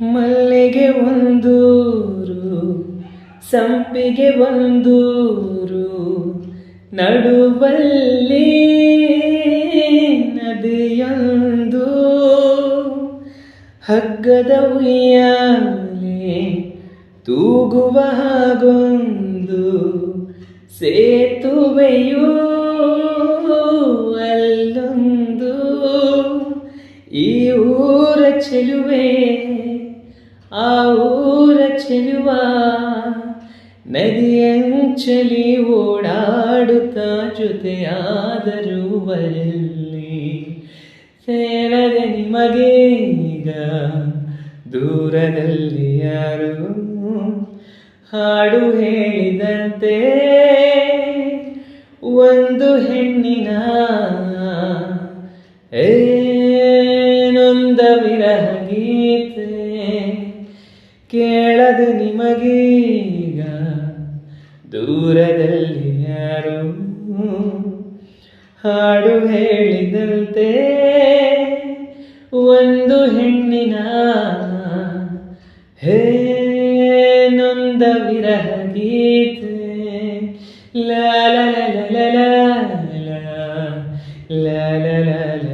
ಮಲ್ಲಿಗೆ ಒಂದೂರು ಸಂಪಿಗೆ ಒಂದೂರು ನಡುವಲ್ಲಿ ನದಿಯೊಂದು. ಹಗ್ಗದ ಉಯ್ಯಾಲೆ ತೂಗುವ ಹಾಗೊಂದು ಸೇತುವೆಯೂ ಈ ಊರ ಚೆಲುವೆ, ಆ ಊರ ಚೆಲುವ ನದಿಯಂಚಲಿ ಓಡಾಡುತ್ತಾ ಜೊತೆಯಾದರೂ ಬರಲಿ. ಸೇರದೆ ನಿಮಗೀಗ ದೂರದಲ್ಲಿ ಯಾರು? ಹಾಡು ಹೇಳಿದಂತೆ ಒಂದು ಹೆಣ್ಣಿನ ವಿರಹ ಗೀತೆ ಕೇಳದು ನಿಮಗೀಗ ದೂರದಲ್ಲಿ ಯಾರು ಹಾಡು ಹೇಳಿದಂತೆ ಒಂದು ಹೆಣ್ಣಿನ ಹೇ ನೊಂದ ವಿರಹ ಗೀತೆ ಲಾಲ ಲ ಲಾಲ ಲಾಲಾ